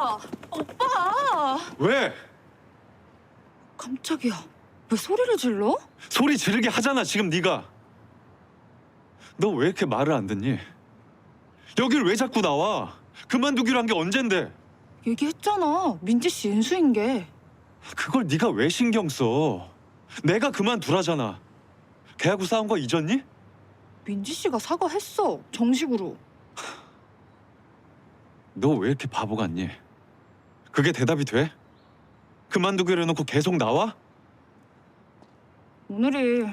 오빠! 오빠! 왜? 깜짝이야. 왜 소리를 질러? 소리 지르게 하잖아 지금 네가. 너 왜 이렇게 말을 안 듣니? 여길 왜 자꾸 나와? 그만두기로 한 게 언젠데? 얘기했잖아. 민지 씨 인수인 게. 그걸 네가 왜 신경 써? 내가 그만두라잖아. 걔하고 싸운 거 잊었니? 민지 씨가 사과했어. 정식으로. 너 왜 이렇게 바보 같니? 그게 대답이 돼? 그만두기로 해놓고 계속 나와? 오늘이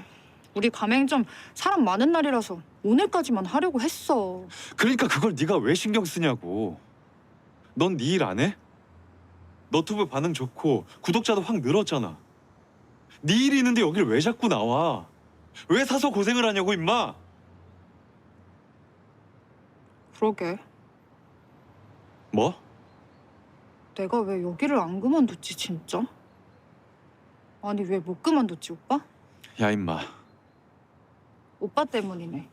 우리 가맹 점 사람 많은 날이라서 오늘까지만 하려고 했어. 그러니까 그걸 네가 왜 신경 쓰냐고. 넌 네 일 안 해? 너튜브 반응 좋고 구독자도 확 늘었잖아. 네 일이 있는데 여길 왜 자꾸 나와? 왜 사서 고생을 하냐고 임마. 그러게. 뭐? 내가 왜 여기를 안 그만뒀지 진짜? 아니 왜 못 그만뒀지 오빠? 야 임마. 오빠 때문이네.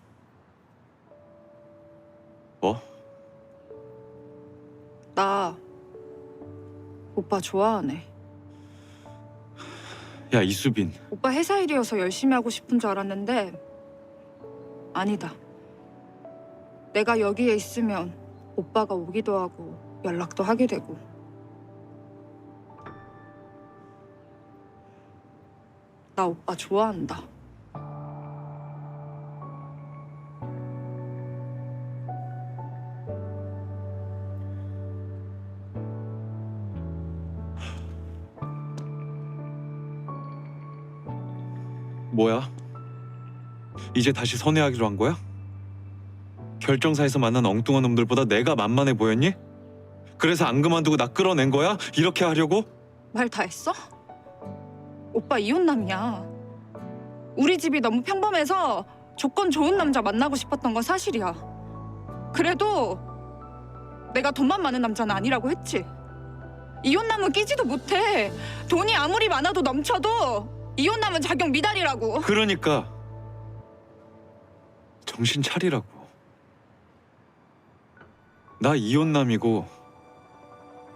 뭐? 나 오빠 좋아하네. 야 이수빈. 오빠 회사 일이어서 열심히 하고 싶은 줄 알았는데 아니다. 내가 여기에 있으면 오빠가 오기도 하고 연락도 하게 되고 나 오빠 좋아한다. 뭐야? 이제 다시 선회하기로 한 거야? 결정사에서 만난 엉뚱한 놈들보다 내가 만만해 보였니? 그래서 안 그만두고 나 끌어낸 거야? 이렇게 하려고? 말 다 했어? 오빠 이혼남이야. 우리 집이 너무 평범해서 조건 좋은 남자 만나고 싶었던 건 사실이야. 그래도 내가 돈만 많은 남자는 아니라고 했지. 이혼남은 끼지도 못해. 돈이 아무리 많아도 넘쳐도 이혼남은 자격 미달이라고. 그러니까 정신 차리라고. 나 이혼남이고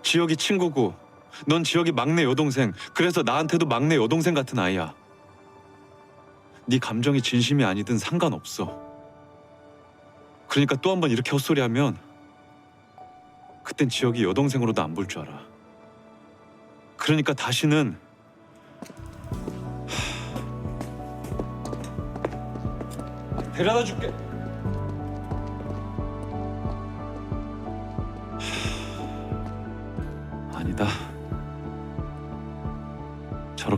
지혁이 친구고 넌 지혁이 막내 여동생. 그래서 나한테도 막내 여동생 같은 아이야. 네 감정이 진심이 아니든 상관없어. 그러니까 또 한 번 이렇게 헛소리하면 그땐 지혁이 여동생으로도 안 볼 줄 알아. 그러니까 다시는 데려다 줄게. 아니다.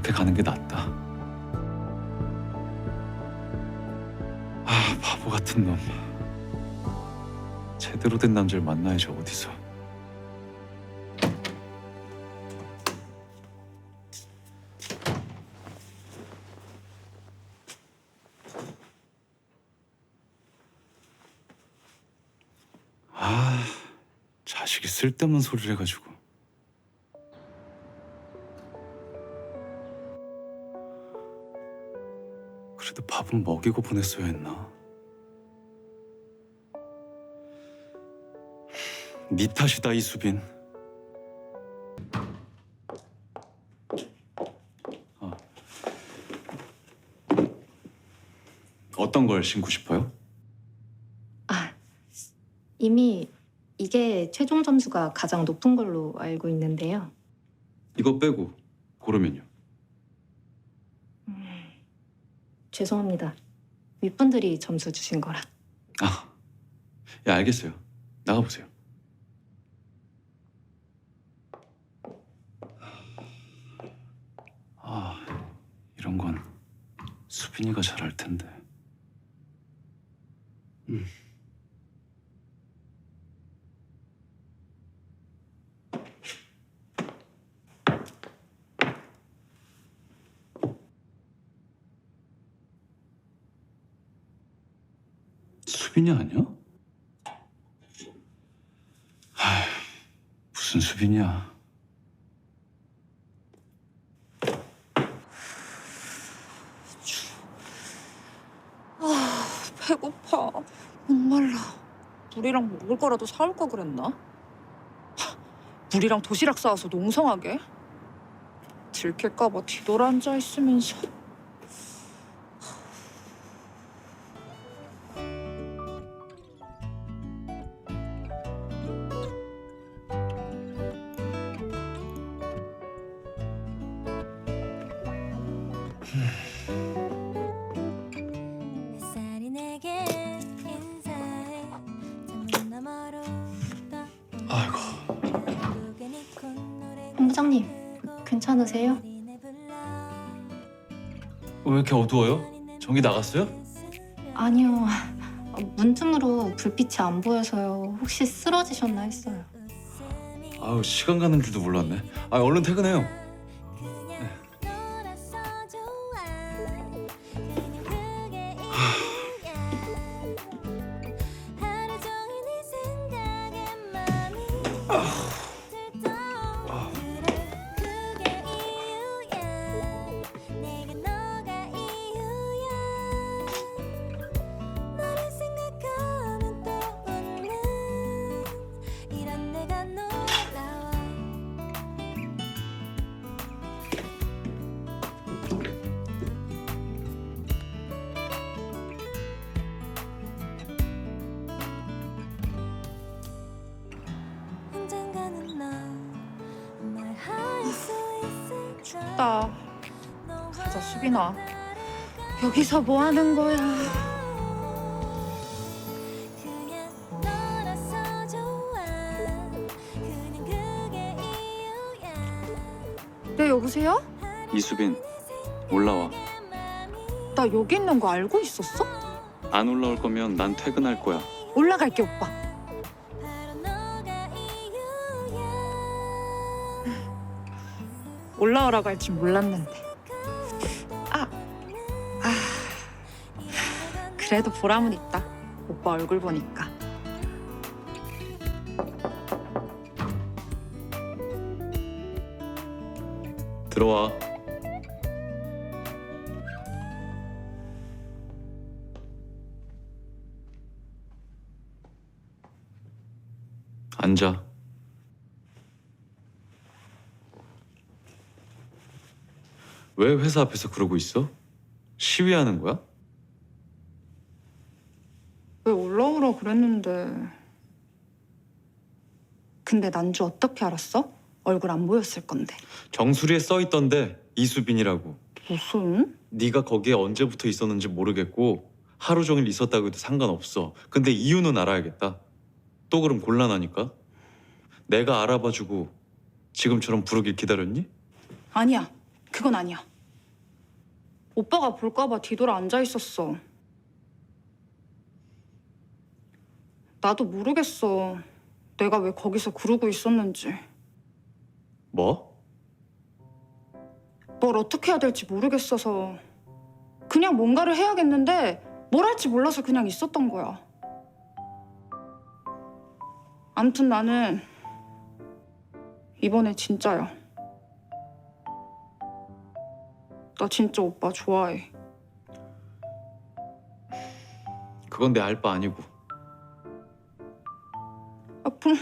저렇게 가는 게 낫다. 아, 바보 같은 놈. 제대로 된 남자를 만나야지 어디서. 아, 자식이 쓸데없는 소리를 해가지고. 밥은 먹이고 보냈어야 했나? 네 탓이다 이수빈. 어. 어떤 걸 신고 싶어요? 아, 이미 이게 최종 점수가 가장 높은 걸로 알고 있는데요. 이거 빼고 고르면요. 죄송합니다. 윗분들이 점수 주신 거라. 아, 예 알겠어요. 나가 보세요. 아, 이런 건 수빈이가 잘할 텐데. 음. 수빈이 아니야? 하, 무슨 수빈이야? 배고파. 목말라. 우리랑 먹을 거라도 사올 걸 그랬나? 하, 물이랑 도시락 싸와서 농성하게? 들킬까봐 뒤돌아 앉아 있으면서 왜 이렇게 어두워요? 전기 나갔어요? 아니요. 문틈으로 불빛이 안 보여서요. 혹시 쓰러지셨나 했어요. 아우 시간 가는 줄도 몰랐네. 아 얼른 퇴근해요. 나 가자 수빈아 여기서 뭐 하는 거야? 네 여보세요? 이수빈 올라와. 나 여기 있는 거 알고 있었어? 안 올라올 거면 난 퇴근할 거야. 올라갈게 오빠 올라오라고 할 줄 몰랐는데 아, 아 그래도 보람은 있다 오빠 얼굴 보니까 들어와. 앉아. 왜 회사 앞에서 그러고 있어? 시위하는 거야? 왜 올라오라 그랬는데 근데 난주 어떻게 알았어? 얼굴 안 보였을 건데 정수리에 써 있던데 이수빈이라고. 무슨? 네가 거기에 언제부터 있었는지 모르겠고 하루 종일 있었다고 해도 상관없어. 근데 이유는 알아야겠다. 또 그럼 곤란하니까. 내가 알아봐주고 지금처럼 부르길 기다렸니? 아니야 그건 아니야 오빠가 볼까봐 뒤돌아 앉아 있었어 나도 모르겠어 내가 왜 거기서 그러고 있었는지 뭐? 뭘 어떻게 해야 될지 모르겠어서 그냥 뭔가를 해야겠는데 뭘 할지 몰라서 그냥 있었던 거야. 암튼 나는 이번에 진짜야. 나 진짜 오빠 좋아해. 그건 내 알 바 아니고. 아, 그럼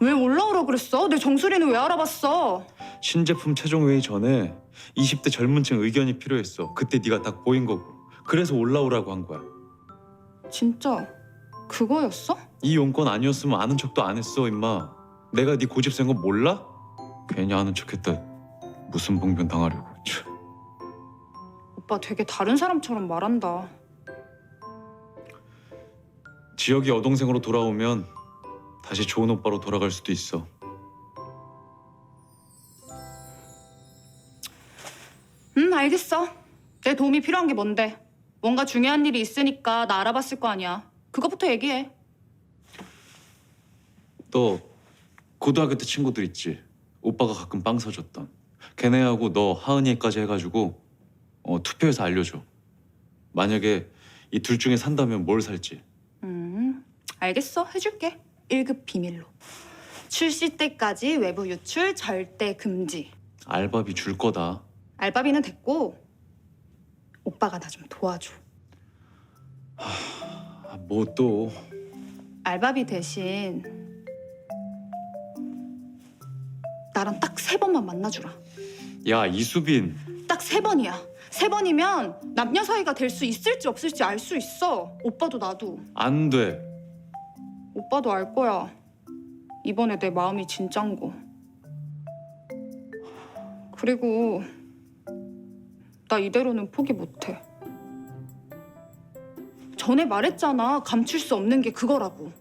왜 올라오라 그랬어? 내 정수리는 왜 알아봤어? 신제품 최종 회의 전에 20대 젊은 층 의견이 필요했어. 그때 네가 딱 보인 거고. 그래서 올라오라고 한 거야. 진짜 그거였어? 이 용건 아니었으면 아는 척도 안 했어, 임마. 내가 네 고집 센 거 몰라? 괜히 아는 척했다. 무슨 봉변 당하려고. 참. 오빠 되게 다른 사람처럼 말한다. 지역이 여동생으로 돌아오면 다시 좋은 오빠로 돌아갈 수도 있어. 음, 알겠어. 내 도움이 필요한 게 뭔데? 뭔가 중요한 일이 있으니까 나 알아봤을 거 아니야. 그거부터 얘기해. 또 고등학교 때 친구들 있지. 오빠가 가끔 빵 사줬던. 걔네하고 너 하은이까지 해가지고 어, 투표해서 알려줘. 만약에 이 둘 중에 산다면 뭘 살지. 음, 알겠어. 해줄게. 1급 비밀로. 출시 때까지 외부 유출 절대 금지. 알바비 줄 거다. 알바비는 됐고 오빠가 나 좀 도와줘. 아, 뭐 또? 알바비 대신 나랑 딱 세 번만 만나주라. 야 이수빈 딱 세 번이야. 세 번이면 남녀 사이가 될 수 있을지 없을지 알 수 있어. 오빠도 나도. 안 돼. 오빠도 알 거야. 이번에 내 마음이 진짠 거. 그리고 나 이대로는 포기 못해. 전에 말했잖아. 감출 수 없는 게 그거라고.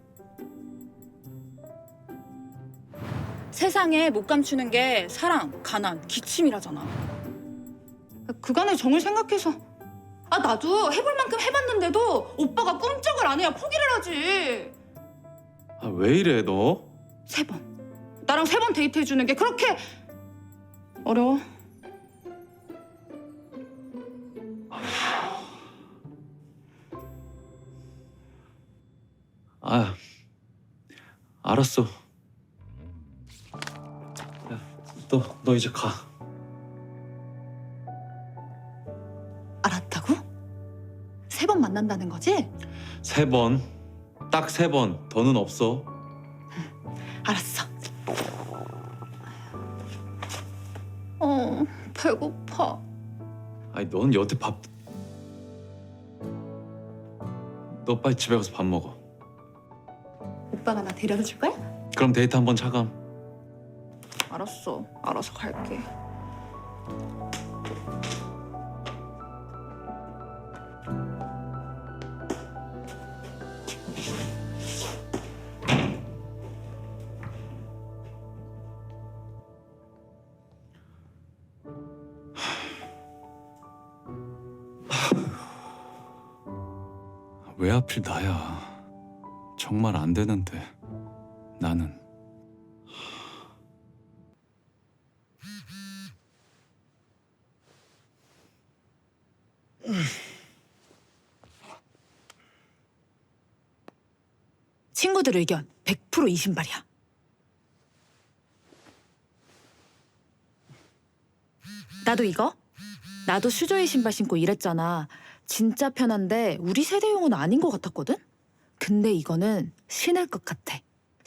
세상에 못 감추는 게 사랑, 가난, 기침이라잖아. 그간의 정을 생각해서 아 나도 해볼 만큼 해봤는데도 오빠가 꿈쩍을 안 해야 포기를 하지. 아, 왜 이래 너? 세 번. 나랑 세 번 데이트 해주는 게 그렇게 어려워? 아 알았어. 너너 이제 가. 만난다는 거지? 세 번. 딱 세 번. 더는 없어. 알았어. 어, 배고파. 아니 넌 여태 밥. 너 빨리 집에 가서 밥 먹어. 오빠가 나 데려다 줄 거야? 그럼 데이트 한번 차감. 알았어. 알아서 갈게. 왜 하필 나야? 정말 안 되는데 나는. 친구들 의견 100%이 신발이야. 나도 이거? 나도 슈즈의 신발 신고 일했잖아. 진짜 편한데 우리 세대용은 아닌 것 같았거든? 근데 이거는 신을 것 같아.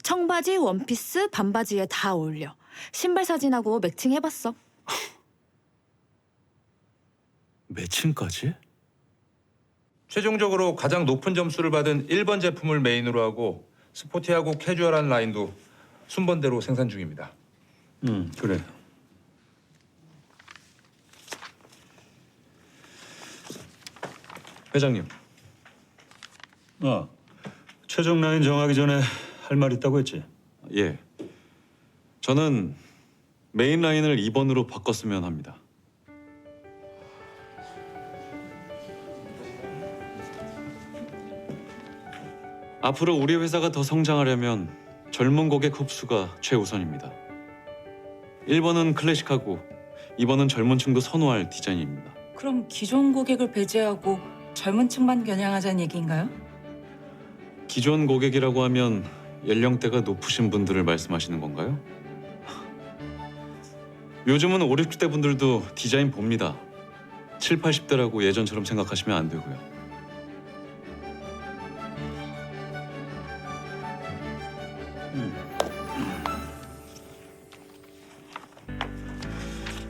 청바지, 원피스, 반바지에 다 어울려. 신발 사진하고 매칭해봤어. 매칭까지? 최종적으로 가장 높은 점수를 받은 1번 제품을 메인으로 하고 스포티하고 캐주얼한 라인도 순번대로 생산 중입니다. 응, 그래. 회장님. 아, 최종 라인 정하기 전에 할 말 있다고 했지? 예. 저는 메인 라인을 2번으로 바꿨으면 합니다. 앞으로 우리 회사가 더 성장하려면 젊은 고객 흡수가 최우선입니다. 1번은 클래식하고 2번은 젊은 층도 선호할 디자인입니다. 그럼 기존 고객을 배제하고 젊은 층만 겨냥하자는 얘기인가요? 기존 고객이라고 하면 연령대가 높으신 분들을 말씀하시는 건가요? 요즘은 5, 60대 분들도 디자인 봅니다. 7, 80대라고 예전처럼 생각하시면 안 되고요.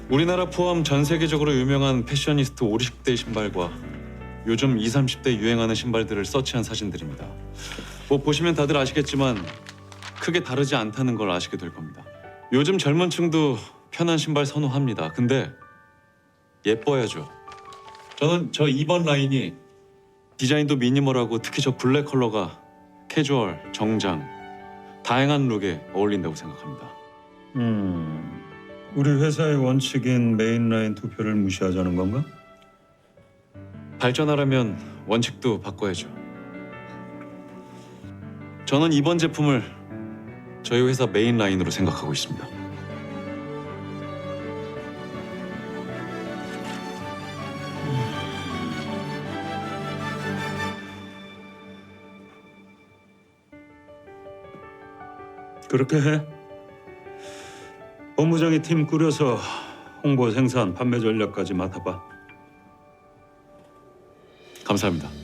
우리나라 포함 전 세계적으로 유명한 패셔니스트 5, 60대 신발과 요즘 20, 30대 유행하는 신발들을 서치한 사진들입니다. 뭐 보시면 다들 아시겠지만 크게 다르지 않다는 걸 아시게 될 겁니다. 요즘 젊은 층도 편한 신발 선호합니다. 근데 예뻐야죠. 저는 저 2번 라인이 디자인도 미니멀하고 특히 저 블랙 컬러가 캐주얼, 정장, 다양한 룩에 어울린다고 생각합니다. 음, 우리 회사의 원칙인 메인 라인 투표를 무시하자는 건가? 발전하려면 원칙도 바꿔야죠. 저는 이번 제품을 저희 회사 메인 라인으로 생각하고 있습니다. 그렇게 해. 본부장이 팀 꾸려서 홍보, 생산, 판매 전략까지 맡아봐. 감사합니다.